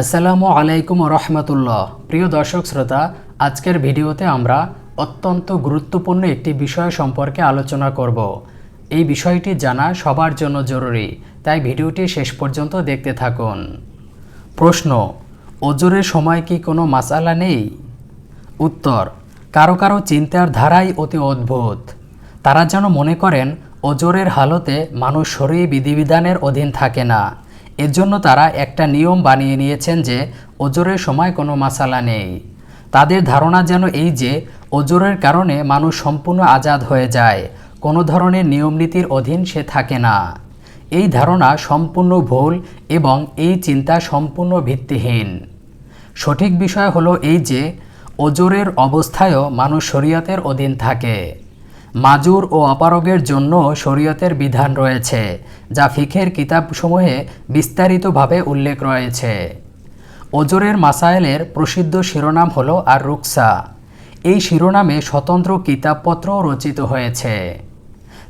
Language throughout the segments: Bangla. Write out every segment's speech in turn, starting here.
আসসালামু আলাইকুম রহমতুল্লাহ। প্রিয় দর্শক শ্রোতা, আজকের ভিডিওতে আমরা অত্যন্ত গুরুত্বপূর্ণ একটি বিষয় সম্পর্কে আলোচনা করব। এই বিষয়টি জানা সবার জন্য জরুরি, তাই ভিডিওটি শেষ পর্যন্ত দেখতে থাকুন। প্রশ্ন ওজোরের সময় কি কোনো মাসালা নেই? উত্তর, কারও কারও চিন্তার ধারাই অতি অদ্ভুত। তারা যেন মনে করেন ওজোরের হালতে মানুষ শরীর বিধিবিধানের অধীন থাকে না। এর জন্য তারা একটা নিয়ম বানিয়ে নিয়েছেন যে ওজোরের সময় কোনো মাসালা নেই। তাদের ধারণা যেন এই যে, ওজোরের কারণে মানুষ সম্পূর্ণ আজাদ হয়ে যায়, কোনো ধরনের নিয়মনীতির অধীন সে থাকে না। এই ধারণা সম্পূর্ণ ভুল এবং এই চিন্তা সম্পূর্ণ ভিত্তিহীন। সঠিক বিষয় হলো এই যে, ওজোরের অবস্থায়ও মানুষ শরীয়তের অধীন থাকে। মাজুর ও অপারগের জন্য শরীয়তের বিধান রয়েছে, যা ফিখের কিতাবসমূহে বিস্তারিতভাবে উল্লেখ রয়েছে। ওজোরের মাসায়েলের প্রসিদ্ধ শিরোনাম হল আর রুকসা এই শিরোনামে স্বতন্ত্র কিতাবপত্র রচিত হয়েছে।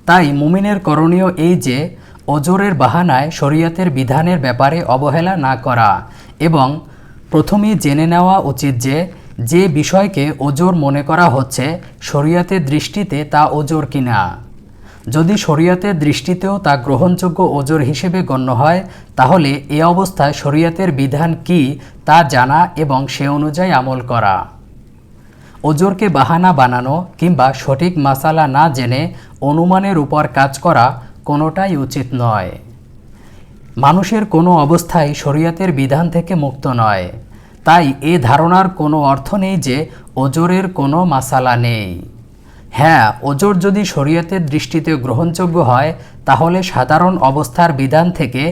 তাই মুমিনের করণীয় এই যে, ওজোরের বাহানায় শরীয়তের বিধানের ব্যাপারে অবহেলা না করা এবং প্রথমেই জেনে নেওয়া উচিত যে যে বিষয়কে ওজোর মনে করা হচ্ছে, শরীয়তের দৃষ্টিতে তা ওজোর কিনা? যদি শরীয়তের দৃষ্টিতেও তা গ্রহণযোগ্য ওজোর হিসেবে গণ্য হয়, তাহলে এ অবস্থায় শরীয়তের বিধান কি তা জানা এবং সে অনুযায়ী আমল করা। ওজোরকে বাহানা বানানো কিংবা সঠিক মাসালা না জেনে অনুমানের উপর কাজ করা কোনোটাই উচিত নয়। মানুষের কোনো অবস্থায় শরীয়তের বিধান থেকে মুক্ত নয়। তাই এ ধারণার কোনো অর্থ নেই যে ওজোরের কোনো মাসালা নেই। হ্যাঁ ওজোর যদি শরীয়তের দৃষ্টিতে গ্রহণযোগ্য হয়, তাহলে সাধারণ অবস্থার বিধান থেকে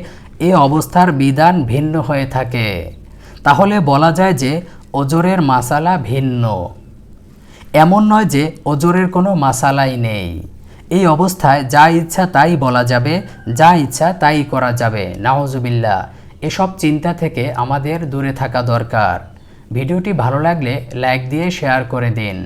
এ অবস্থার বিধান ভিন্ন হয়ে থাকে। তাহলে বলা যায় যে ওজোরের মাসালা ভিন্ন। এমন নয় যে ওজোরের কোনো মাসালাই নেই। এই অবস্থায় যা ইচ্ছা তাই বলা যাবে, যা ইচ্ছা তাই করা যাবে। নাওজুবিল্লা এসব চিন্তা থেকে আমাদের দূরে থাকা দরকার। ভিডিওটি ভালো লাগলে লাইক দিয়ে শেয়ার করে দিন।